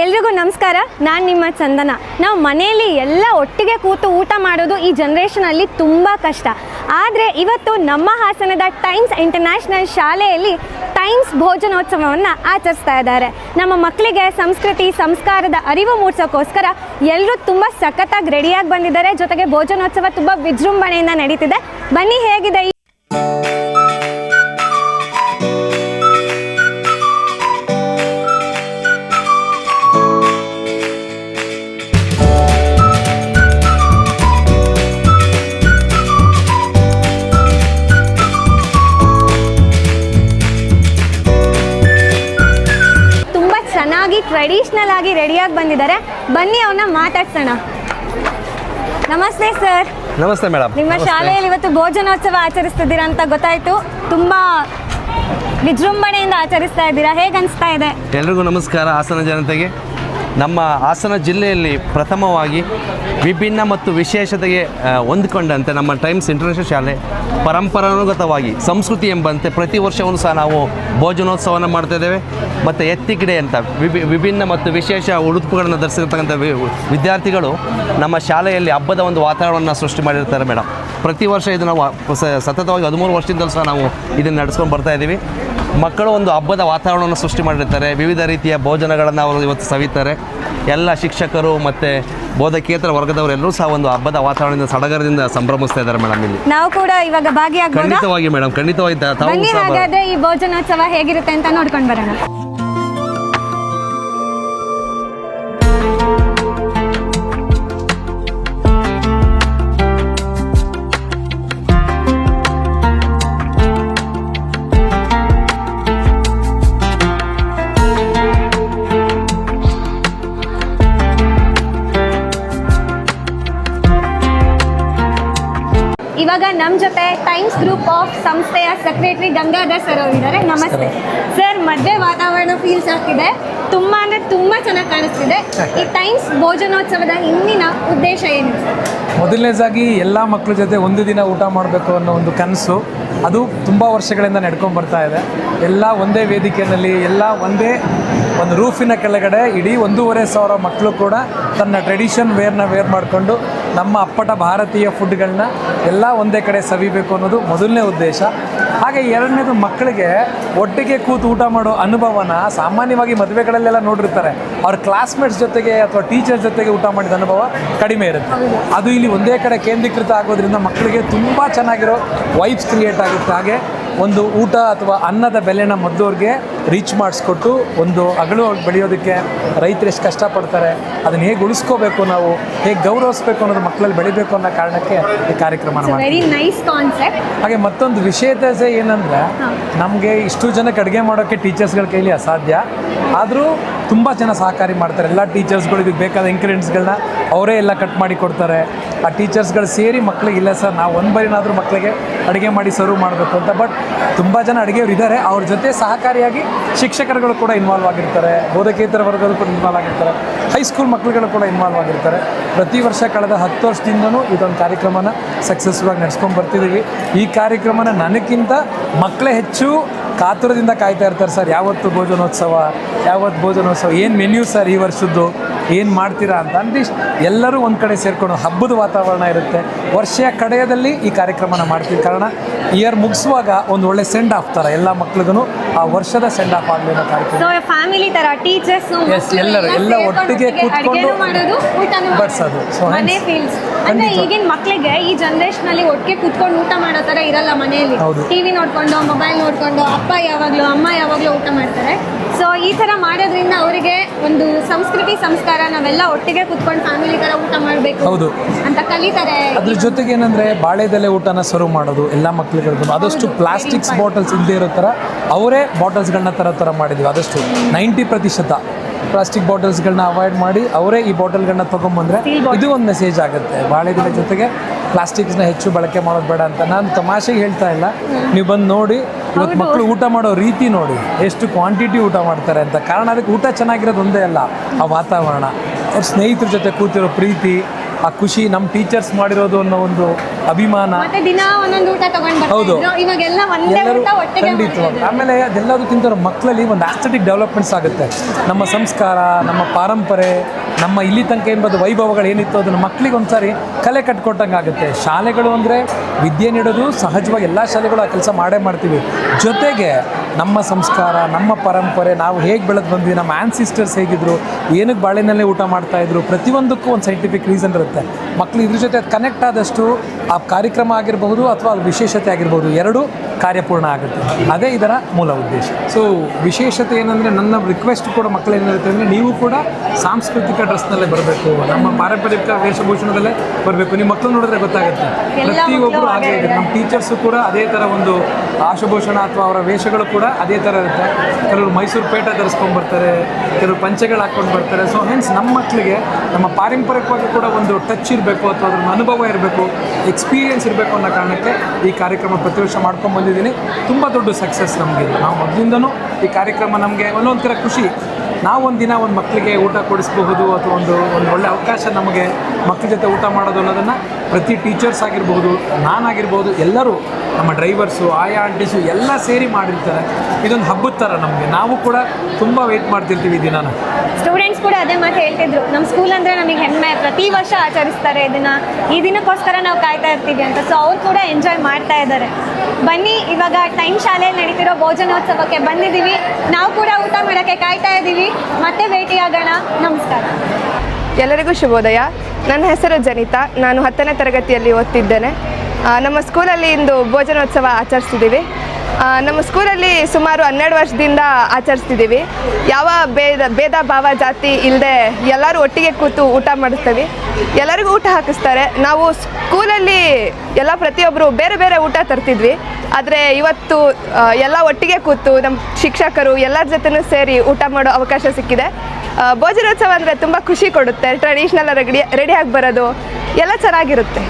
ಎಲ್ರಿಗೂ ನಮಸ್ಕಾರ. ನಾನು ನಿಮ್ಮ ಚಂದನ. ನಾವು ಮನೆಯಲ್ಲಿ ಎಲ್ಲ ಒಟ್ಟಿಗೆ ಕೂತು ಊಟ ಮಾಡೋದು ಈ ಜನ್ರೇಷನಲ್ಲಿ ತುಂಬ ಕಷ್ಟ. ಆದರೆ ಇವತ್ತು ನಮ್ಮ ಹಾಸನದ ಟೈಮ್ಸ್ ಇಂಟರ್ನ್ಯಾಷನಲ್ ಶಾಲೆಯಲ್ಲಿ ಟೈಮ್ಸ್ ಭೋಜನೋತ್ಸವವನ್ನು ಆಚರಿಸ್ತಾ ಇದ್ದಾರೆ. ನಮ್ಮ ಮಕ್ಕಳಿಗೆ ಸಂಸ್ಕೃತಿ, ಸಂಸ್ಕಾರದ ಅರಿವು ಮೂಡಿಸೋಕ್ಕೋಸ್ಕರ ಎಲ್ಲರೂ ತುಂಬ ಸಖತ್ತಾಗಿ ರೆಡಿಯಾಗಿ ಬಂದಿದ್ದಾರೆ. ಜೊತೆಗೆ ಭೋಜನೋತ್ಸವ ತುಂಬ ವಿಜೃಂಭಣೆಯಿಂದ ನಡೀತಿದೆ. ಬನ್ನಿ ಹೇಗಿದೆ ಟ್ರೆಡಿಷ್ನಲ್ ಆಗಿ ರೆಡಿಯಾಗಿ ಬಂದಿದ್ದಾರೆ. ಬನ್ನಿ ಅವನ್ನ ಮಾತಾಡ್ಸೋಣ. ನಮಸ್ತೆ ಸರ್. ನಮಸ್ತೆ ಮೇಡಮ್ ನಿಮ್ಮ ಶಾಲೆಯಲ್ಲಿ ಇವತ್ತು ಭೋಜನೋತ್ಸವ ಆಚರಿಸ್ತಿದ್ದೀರಾ ಅಂತ ಗೊತ್ತಾಯ್ತು. ತುಂಬಾ ವಿಜೃಂಭಣೆಯಿಂದ ಆಚರಿಸ್ತಾ ಇದ್ದೀರಾ. ಹೇಗೆ ಅನಿಸ್ತಾ ಇದೆ? ಎಲ್ರಿಗೂ ನಮಸ್ಕಾರ ಹಾಸನ ಜನತೆಗೆ. ನಮ್ಮ ಹಾಸನ ಜಿಲ್ಲೆಯಲ್ಲಿ ಪ್ರಥಮವಾಗಿ ವಿಭಿನ್ನ ಮತ್ತು ವಿಶೇಷತೆಗೆ ಹೊಂದಿಕೊಂಡಂತೆ ನಮ್ಮ ಟೈಮ್ಸ್ ಇಂಟರ್ನ್ಯಾಷನಲ್ ಶಾಲೆ ಪರಂಪರಾನುಗತವಾಗಿ ಸಂಸ್ಕೃತಿ ಎಂಬಂತೆ ಪ್ರತಿ ವರ್ಷವೂ ಸಹ ನಾವು ಭೋಜನೋತ್ಸವವನ್ನು ಮಾಡ್ತಾ ಇದ್ದೇವೆ. ಮತ್ತು ಎತ್ತಿಗಿಡೆ ಅಂತ ವಿಭಿ, ವಿಭಿನ್ನ ಮತ್ತು ವಿಶೇಷ ಉಡುಪುಗಳನ್ನು ಧರಿಸಿರ್ತಕ್ಕಂಥ ವಿದ್ಯಾರ್ಥಿಗಳು ನಮ್ಮ ಶಾಲೆಯಲ್ಲಿ ಹಬ್ಬದ ಒಂದು ವಾತಾವರಣವನ್ನು ಸೃಷ್ಟಿ ಮಾಡಿರ್ತಾರೆ ಮೇಡಮ್ ಪ್ರತಿ ವರ್ಷ ಇದು ನಾವು ಸತತವಾಗಿ ಹದಿಮೂರು ವರ್ಷದಿಂದಲೂ ಸಹ ನಾವು ಇದನ್ನು ನಡೆಸ್ಕೊಂಡು ಬರ್ತಾ ಇದ್ದೀವಿ. ಮಕ್ಕಳು ಒಂದು ಹಬ್ಬದ ವಾತಾವರಣವನ್ನು ಸೃಷ್ಟಿ ಮಾಡಿರ್ತಾರೆ. ವಿವಿಧ ರೀತಿಯ ಭೋಜನಗಳನ್ನು ಅವರು ಇವತ್ತು ಸವಿತಾರೆ. ಎಲ್ಲ ಶಿಕ್ಷಕರು ಮತ್ತು ಬೋಧಕೇತರ ವರ್ಗದವರೆಲ್ಲರೂ ಸಹ ಒಂದು ಹಬ್ಬದ ವಾತಾವರಣದಿಂದ ಸಡಗರದಿಂದ ಸಂಭ್ರಮಿಸ್ತಾ ಇದ್ದಾರೆ ಮೇಡಮ್ ಇಲ್ಲಿ. ನಾವು ಕೂಡ ಇವಾಗ ಭಾಗಿಯಾಗ ಖಂಡಿತವಾಗಿ ಮೇಡಮ್ ಖಂಡಿತವಾಗಿ ತಾವು ಈ ಭೋಜನೋತ್ಸವ ಹೇಗಿರುತ್ತೆ ಅಂತ ನೋಡ್ಕೊಂಡು ಬರೋಣ. ಇವಾಗ ನಮ್ಮ ಜೊತೆ ಟೈಮ್ಸ್ ಗ್ರೂಪ್ ಆಫ್ ಸಂಸ್ಥೆಯ ಸೆಕ್ರೆಟರಿ ಗಂಗಾಧರ್ ಸರ್ ಅವರಿದ್ದಾರೆ ನಮಸ್ತೆ. ಸರ್ ಮದುವೆ ವಾತಾವರಣ ಫೀಲ್ಸ್ ಆಗ್ತಿದೆ. ತುಂಬಾ ಅಂದ್ರೆ ತುಂಬಾ ಚೆನ್ನಾಗಿ ಕಾಣಿಸ್ತಿದೆ. ಈ ಟೈಮ್ಸ್ ಭೋಜನೋತ್ಸವದ ಹಿಂದಿನ ಉದ್ದೇಶ ಏನು? ಮೊದಲನೇದಾಗಿ ಎಲ್ಲ ಮಕ್ಕಳ ಜೊತೆ ಒಂದು ದಿನ ಊಟ ಮಾಡಬೇಕು ಅನ್ನೋ ಒಂದು ಕನಸು ಅದು ತುಂಬ ವರ್ಷಗಳಿಂದ ನಡ್ಕೊಂಡು ಬರ್ತಾ ಇದೆ. ಎಲ್ಲ ಒಂದೇ ವೇದಿಕೆಯಲ್ಲಿ ಎಲ್ಲ ಒಂದೇ ಒಂದು ರೂಫಿನ ಕೆಳಗಡೆ ಇಡೀ ಒಂದೂವರೆ ಸಾವಿರ ಮಕ್ಕಳು ಕೂಡ ತನ್ನ ಟ್ರೆಡಿಷನ್ ವೇರ್ನ ವೇರ್ ಮಾಡಿಕೊಂಡು ನಮ್ಮ ಅಪ್ಪಟ ಭಾರತೀಯ ಫುಡ್ಗಳನ್ನ ಎಲ್ಲ ಒಂದೇ ಕಡೆ ಸವಿಬೇಕು ಅನ್ನೋದು ಮೊದಲನೇ ಉದ್ದೇಶ. ಹಾಗೆ ಎರಡನೇದು ಮಕ್ಕಳಿಗೆ ಒಟ್ಟಿಗೆ ಕೂತು ಊಟ ಮಾಡೋ ಅನುಭವನ ಸಾಮಾನ್ಯವಾಗಿ ಮದುವೆಗಳಲ್ಲೆಲ್ಲ ನೋಡಿರ್ತಾರೆ. ಅವ್ರ ಕ್ಲಾಸ್ಮೇಟ್ಸ್ ಜೊತೆಗೆ ಅಥವಾ ಟೀಚರ್ಸ್ ಜೊತೆಗೆ ಊಟ ಮಾಡಿದ ಅನುಭವ ಕಡಿಮೆ ಇರುತ್ತೆ. ಅದು ಇಲ್ಲಿ ಒಂದೇ ಕಡೆ ಕೇಂದ್ರೀಕೃತ ಆಗೋದ್ರಿಂದ ಮಕ್ಕಳಿಗೆ ತುಂಬ ಚೆನ್ನಾಗಿರೋ ವೈಬ್ಸ್ ಕ್ರಿಯೇಟ್ ಆಗುತ್ತೆ. ಹಾಗೆ ಒಂದು ಊಟ ಅಥವಾ ಅನ್ನದ ಬೆಲೆನ ಮೊದಲವ್ರಿಗೆ ರೀಚ್ ಮಾಡಿಸ್ಕೊಟ್ಟು ಒಂದು ಅಗಳು ಬೆಳೆಯೋದಕ್ಕೆ ರೈತರು ಎಷ್ಟು ಕಷ್ಟಪಡ್ತಾರೆ ಅದನ್ನು ಹೇಗೆ ಉಳಿಸ್ಕೋಬೇಕು ನಾವು ಹೇಗೆ ಗೌರವಿಸ್ಬೇಕು ಅನ್ನೋದು ಮಕ್ಕಳಲ್ಲಿ ಬೆಳಿಬೇಕು ಅನ್ನೋ ಕಾರಣಕ್ಕೆ ಈ ಕಾರ್ಯಕ್ರಮ ಮಾಡ್ತೀವಿ. ವೆರಿ ನೈಸ್ ಕಾನ್ಸೆಪ್ಟ್ ಹಾಗೆ ಮತ್ತೊಂದು ವಿಶೇಷತೆ ಏನಂದರೆ ನಮಗೆ ಇಷ್ಟು ಜನಕ್ಕೆ ಅಡುಗೆ ಮಾಡೋಕ್ಕೆ ಟೀಚರ್ಸ್ಗಳ ಕೈಲಿ ಅಸಾಧ್ಯ. ಆದರೂ ತುಂಬ ಜನ ಸಹಕಾರಿ ಮಾಡ್ತಾರೆ. ಎಲ್ಲ ಟೀಚರ್ಸ್ಗಳು ಇದಕ್ಕೆ ಬೇಕಾದ ಇಂಗ್ರೀಡಿಯೆಂಟ್ಸ್ಗಳನ್ನ ಅವರೇ ಎಲ್ಲ ಕಟ್ ಮಾಡಿ ಕೊಡ್ತಾರೆ. ಆ ಟೀಚರ್ಸ್ಗಳು ಸೇರಿ ಮಕ್ಕಳಿಗೆ ಇಲ್ಲ ಸರ್, ನಾವು ಒಂದು ಬರಿನಾದರೂ ಮಕ್ಕಳಿಗೆ ಅಡುಗೆ ಮಾಡಿ ಸರ್ವ್ ಮಾಡಬೇಕು ಅಂತ ಬಟ್ ತುಂಬ ಜನ ಅಡುಗೆಯವರು ಇದ್ದಾರೆ ಅವ್ರ ಜೊತೆ ಸಹಕಾರಿಯಾಗಿ ಶಿಕ್ಷಕರುಗಳು ಕೂಡ ಇನ್ವಾಲ್ವ್ ಆಗಿರ್ತಾರೆ, ಬೋಧಕೇತರ ವರ್ಗದಲ್ಲೂ ಕೂಡ ಇನ್ವಾಲ್ವ್ ಆಗಿರ್ತಾರೆ ಹೈಸ್ಕೂಲ್ ಮಕ್ಕಳುಗಳು ಕೂಡ ಇನ್ವಾಲ್ವ್ ಆಗಿರ್ತಾರೆ. ಪ್ರತಿ ವರ್ಷ ಕಳೆದ ಹತ್ತು ವರ್ಷದಿಂದನೂ ಇದೊಂದು ಕಾರ್ಯಕ್ರಮನ ಸಕ್ಸಸ್ಫುಲ್ ಆಗಿ ನಡೆಸ್ಕೊಂಡು ಬರ್ತಿದ್ದೀವಿ ಈ ಕಾರ್ಯಕ್ರಮನ ನನಗಿಂತ ಮಕ್ಕಳೇ ಹೆಚ್ಚು ಕಾತುರದಿಂದ ಕಾಯ್ತಾ ಇರ್ತಾರೆ ಸರ್. ಯಾವತ್ತು ಭೋಜನೋತ್ಸವ ಯಾವತ್ತು ಭೋಜನೋತ್ಸವ, ಏನು ಮೆನ್ಯೂ ಸರ್ ಈ ವರ್ಷದ್ದು? ಏನು ಮಾಡ್ತೀರಾ ಅಂತ ಅಂದ್ರೆ ಎಲ್ಲರೂ ಒಂದು ಕಡೆ ಸೇರ್ಕೊಂಡು ಹಬ್ಬದ ವಾತಾವರಣ ಇರುತ್ತೆ ವರ್ಷ ಕಡೆಯದಲ್ಲಿ ಈ ಕಾರ್ಯಕ್ರಮನ ಮಾಡ್ತೀವಿ ಕಾರಣ ಇಯರ್ ಮುಗಿಸುವಾಗ ಒಂದು ಒಳ್ಳೆ ಸೆಂಡ್ ಆಫ್ ಥರ ಎಲ್ಲ ಮಕ್ಳಿಗೂ ಆ ವರ್ಷದ ಸೆಂಡ್ ಆಫ್ ಆಗಲಿ ಅನ್ನೋ ಕಾರ್ಯಕ್ರಮ ಸೊ ಫ್ಯಾಮಿಲಿ ತರ ಟೀಚರ್ಸ್ ಎಸ್ ಎಲ್ಲರೂ, ಎಲ್ಲ ಒಟ್ಟಿಗೆ ಕೂತ್ಕೊಂಡು ಬಡ್ಸೋದು. ಸೋ ಮನೆ ಫೀಲ್ಸ್ ಅಂದ್ರೆ ಖಂಡಿತ. ಈಗಿನ ಮಕ್ಕಳಿಗೆ ಈ ಜನರೇಷನ್ ಅಲ್ಲಿ ಒಟ್ಟಿಗೆ ಕೂತ್ಕೊಂಡು ಊಟ ಮಾಡೋ ತರ ಇರಲ್ಲ ಮನೆಯಲ್ಲಿ. ಟಿವಿ ನೋಡ್ಕೊಂಡು ಮೊಬೈಲ್ ನೋಡ್ಕೊಂಡು ಅಪ್ಪ ಯಾವಾಗ್ಲೂ ಅಮ್ಮ ಯಾವಾಗ್ಲೂ ಊಟ ಮಾಡ್ತಾರೆ ಸೊ ಈ ತರ ಮಾಡೋದ್ರಿಂದ ಅವರಿಗೆ ಒಂದು ಸಂಸ್ಕೃತಿ ಸಂಸ್ಕಾರ ನಾವೆಲ್ಲ ಒಟ್ಟಿಗೆ ಕುತ್ಕೊಂಡು ಫ್ಯಾಮಿಲಿ ತರ ಊಟ ಮಾಡಬೇಕು ಹೌದು. ಅಂತ ಕಲಿತಾರೆ. ಅದ್ರ ಜೊತೆಗೆ ಏನಂದ್ರೆ ಬಾಳೆದೆಲೆ ಊಟನ ಸರ್ವ್ ಮಾಡೋದು ಎಲ್ಲ ಮಕ್ಳುಗಳಿಗೂ ಆದಷ್ಟು ಪ್ಲಾಸ್ಟಿಕ್ಸ್ ಬಾಟಲ್ಸ್ ಇಲ್ಲದೆ ಇರೋ ಥರ ಅವರೇ ಬಾಟಲ್ಸ್ಗಳನ್ನ ಥರ ಥರ ಮಾಡಿದ್ವಿ. ಆದಷ್ಟು ನೈಂಟಿ ಪ್ರತಿಶತ ಪ್ಲಾಸ್ಟಿಕ್ ಬಾಟಲ್ಸ್ಗಳನ್ನ ಅವಾಯ್ಡ್ ಮಾಡಿ ಅವರೇ ಈ ಬಾಟಲ್ಗಳನ್ನ ತೊಗೊಂಬಂದ್ರೆ ಇದು ಒಂದು ಮೆಸೇಜ್ ಆಗುತ್ತೆ. ಬಾಳೆದೆಲೆ ಜೊತೆಗೆ ಪ್ಲಾಸ್ಟಿಕ್ಸ್ನ ಹೆಚ್ಚು ಬಳಕೆ ಮಾಡೋದು ಬೇಡ ಅಂತ. ನಾನು ತಮಾಷೆಗೆ ಹೇಳ್ತಾ ಇಲ್ಲ. ನೀವು ಬಂದು ನೋಡಿ ಇವತ್ತು ಮಕ್ಕಳು ಊಟ ಮಾಡೋ ರೀತಿ ನೋಡಿ ಎಷ್ಟು ಕ್ವಾಂಟಿಟಿ ಊಟ ಮಾಡ್ತಾರೆ ಅಂತ. ಕಾರಣ ಅದಕ್ಕೆ ಊಟ ಚೆನ್ನಾಗಿರೋದು ಒಂದೇ ಅಲ್ಲ ಆ ವಾತಾವರಣ. ಅವ್ರ ಸ್ನೇಹಿತರ ಜೊತೆ ಕೂತಿರೋ ಪ್ರೀತಿ ಆ ಖುಷಿ ನಮ್ಮ ಟೀಚರ್ಸ್ ಮಾಡಿರೋದು ಅನ್ನೋ ಒಂದು ಅಭಿಮಾನ. ಹೌದು. ಎಲ್ಲರೂ ಖಂಡಿತವಾಗಿ ಆಮೇಲೆ ಅದೆಲ್ಲದಕ್ಕಿಂತ ಮಕ್ಕಳಲ್ಲಿ ಒಂದು ಆಸ್ಥೆಟಿಕ್ ಡೆವಲಪ್ಮೆಂಟ್ಸ್ ಆಗುತ್ತೆ. ನಮ್ಮ ಸಂಸ್ಕಾರ ನಮ್ಮ ಪಾರಂಪರೆ ನಮ್ಮ ಇಲ್ಲಿ ತನಕ ಎಂಬುದು ವೈಭವಗಳು ಏನಿತ್ತು ಅದನ್ನು ಮಕ್ಕಳಿಗೆ ಒಂದ್ಸಾರಿ ಕಲೆ ಕಟ್ಕೊಟ್ಟಂಗೆ ಆಗುತ್ತೆ. ಶಾಲೆಗಳು ಅಂದರೆ ವಿದ್ಯೆ ನೀಡೋದು ಸಹಜವಾಗಿ ಎಲ್ಲ ಶಾಲೆಗಳು ಆ ಕೆಲಸ ಮಾಡೇ ಮಾಡ್ತೀವಿ. ಜೊತೆಗೆ ನಮ್ಮ ಸಂಸ್ಕಾರ ನಮ್ಮ ಪರಂಪರೆ ನಾವು ಹೇಗೆ ಬೆಳೆದು ಬಂದ್ವಿ ನಮ್ಮ ಆನ್ಸಿಸ್ಟರ್ಸ್ ಹೇಗಿದ್ರು ಏನಕ್ಕೆ ಬಾಳೆನಲ್ಲೇ ಊಟ ಮಾಡ್ತಾ ಇದ್ರು ಪ್ರತಿಯೊಂದಕ್ಕೂ ಒಂದು ಸೈಂಟಿಫಿಕ್ ರೀಸನ್ ಇರುತ್ತೆ. ಮಕ್ಕಳು ಇದ್ರ ಜೊತೆ ಕನೆಕ್ಟ್ ಆದಷ್ಟು ಆ ಕಾರ್ಯಕ್ರಮ ಆಗಿರಬಹುದು ಅಥವಾ ಅದು ವಿಶೇಷತೆ ಆಗಿರ್ಬೋದು ಎರಡೂ ಕಾರ್ಯಪೂರ್ಣ ಆಗುತ್ತೆ. ಅದೇ ಇದರ ಮೂಲ ಉದ್ದೇಶ. ಸೊ ವಿಶೇಷತೆ ಏನಂದರೆ ನನ್ನ ರಿಕ್ವೆಸ್ಟ್ ಕೂಡ ಮಕ್ಕಳು ಏನಿರುತ್ತೆ ಅಂದರೆ ನೀವು ಕೂಡ ಸಾಂಸ್ಕೃತಿಕ ಡ್ರೆಸ್ನಲ್ಲೇ ಬರಬೇಕು ನಮ್ಮ ಪಾರಂಪರಿಕ ವೇಷಭೂಷಣದಲ್ಲೇ ಬರಬೇಕು. ನಿಮ್ಮ ಮಕ್ಕಳು ನೋಡಿದ್ರೆ ಗೊತ್ತಾಗುತ್ತೆ. ಪ್ರತಿಯೊಬ್ಬರು ಹಾಗೆ ಹಾಗೆ ಇದೆ ನಮ್ಮ ಟೀಚರ್ಸು ಕೂಡ ಅದೇ ಥರ ಒಂದು ಆಶಭೂಷಣ ಅಥವಾ ಅವರ ವೇಷಗಳು ಕೂಡ ಅದೇ ಥರ ಇರುತ್ತೆ. ಕೆಲವರು ಮೈಸೂರು ಪೇಟ ಧರಿಸ್ಕೊಂಡು ಬರ್ತಾರೆ, ಕೆಲವರು ಪಂಚೆಗಳು ಹಾಕ್ಕೊಂಡು ಬರ್ತಾರೆ. ಸೊ ಹೆನ್ಸ್ ನಮ್ಮ ಮಕ್ಕಳಿಗೆ ನಮ್ಮ ಪಾರಂಪರಿಕವಾಗಿ ಕೂಡ ಒಂದು ಟಚ್ ಇರಬೇಕು ಅಥವಾ ಅದ್ರ ಅನುಭವ ಇರಬೇಕು ಎಕ್ಸ್ಪೀರಿಯೆನ್ಸ್ ಇರಬೇಕು ಅನ್ನೋ ಕಾರಣಕ್ಕೆ ಈ ಕಾರ್ಯಕ್ರಮ ಪ್ರತಿ ವರ್ಷ ಮಾಡ್ಕೊಂಡು ಬಂದಿದ್ದೀನಿ. ತುಂಬ ದೊಡ್ಡ ಸಕ್ಸಸ್ ನಮಗೆ. ನಾವು ಮೊದಲಿಂದನೂ ಈ ಕಾರ್ಯಕ್ರಮ ನಮಗೆ ಒಂದೊಂದು ಖುಷಿ. ನಾವು ಒಂದು ದಿನ ಒಂದು ಮಕ್ಕಳಿಗೆ ಊಟ ಕೊಡಿಸ್ಬಹುದು ಅಥವಾ ಒಂದು ಒಂದು ಒಳ್ಳೆ ಅವಕಾಶ ನಮಗೆ ಮಕ್ಕಳ ಜೊತೆ ಊಟ ಮಾಡೋದು ಅನ್ನೋದನ್ನು ಪ್ರತಿ ಟೀಚರ್ಸ್ ಆಗಿರ್ಬೋದು ನಾನಾಗಿರ್ಬೋದು ಎಲ್ಲರೂ ನಮ್ಮ ಡ್ರೈವರ್ಸು ಆಯಾ ಆಂಟೀಸು ಎಲ್ಲ ಸೇರಿ ಮಾಡಿರ್ತಾರೆ. ಇದೊಂದು ಹಬ್ಬದ ಥರ ನಮಗೆ. ನಾವು ಕೂಡ ತುಂಬ ವೆಯ್ಟ್ ಮಾಡ್ತಿರ್ತೀವಿ ಈ ದಿನಾನ. ಸ್ಟೂಡೆಂಟ್ಸ್ ಕೂಡ ಅದೇ ಮಾತು ಹೇಳ್ತಿದ್ರು. ನಮ್ಮ ಸ್ಕೂಲ್ ಅಂದರೆ ನಮಗೆ ಹೆಮ್ಮೆ. ಪ್ರತಿ ವರ್ಷ ಆಚರಿಸ್ತಾರೆ ಇದನ್ನು ಈ ದಿನಕ್ಕೋಸ್ಕರ ನಾವು ಕಾಯ್ತಾ ಇರ್ತೀವಿ ಅಂತ. ಸೊ ಅವ್ರು ಕೂಡ ಎಂಜಾಯ್ ಮಾಡ್ತಾ ಇದ್ದಾರೆ. ಬನ್ನಿ, ಇವಾಗ ಟೈಮ್ ಶಾಲೆಯಲ್ಲಿ ನಡೀತಿರೋ ಭೋಜನೋತ್ಸವಕ್ಕೆ ಬಂದಿದ್ದೀವಿ. ನಾವು ಕೂಡ ಊಟ ಮಾಡೋಕ್ಕೆ ಕಾಯ್ತಾ ಇದ್ದೀವಿ. ಮತ್ತೆ ಭೇಟಿಯಾಗೋಣ. ನಮಸ್ಕಾರ. ಎಲ್ಲರಿಗೂ ಶುಭೋದಯ. ನನ್ನ ಹೆಸರು ಜನಿತಾ. ನಾನು ಹತ್ತನೇ ತರಗತಿಯಲ್ಲಿ ಓದ್ತಿದ್ದೇನೆ. ನಮ್ಮ ಸ್ಕೂಲಲ್ಲಿ ಇಂದು ಭೋಜನೋತ್ಸವ ಆಚರಿಸ್ತಿದ್ದೀವಿ. ನಮ್ಮ ಸ್ಕೂಲಲ್ಲಿ ಸುಮಾರು ಹನ್ನೆರಡು ವರ್ಷದಿಂದ ಆಚರಿಸ್ತಿದ್ದೀವಿ. ಯಾವ ಭೇದ ಭೇದ ಭಾವ ಜಾತಿ ಇಲ್ಲದೆ ಎಲ್ಲರೂ ಒಟ್ಟಿಗೆ ಕೂತು ಊಟ ಮಾಡಿಸ್ತೀವಿ. ಎಲ್ಲರಿಗೂ ಊಟ ಹಾಕಿಸ್ತಾರೆ. ನಾವು ಸ್ಕೂಲಲ್ಲಿ ಎಲ್ಲ ಪ್ರತಿಯೊಬ್ಬರು ಬೇರೆ ಬೇರೆ ಊಟ ತರ್ತಿದ್ವಿ. ಆದರೆ ಇವತ್ತು ಎಲ್ಲ ಒಟ್ಟಿಗೆ ಕೂತು ನಮ್ಮ ಶಿಕ್ಷಕರು ಎಲ್ಲರ ಜೊತೆನೂ ಸೇರಿ ಊಟ ಮಾಡೋ ಅವಕಾಶ ಸಿಕ್ಕಿದೆ. ಭೋಜನೋತ್ಸವ ಅಂದರೆ ತುಂಬ ಖುಷಿ ಕೊಡುತ್ತೆ. ಟ್ರೆಡಿಷ್ನಲ್ ರೆಡಿ ರೆಡಿಯಾಗಿ ಬರೋದು ಎಲ್ಲ ಚೆನ್ನಾಗಿರುತ್ತೆ.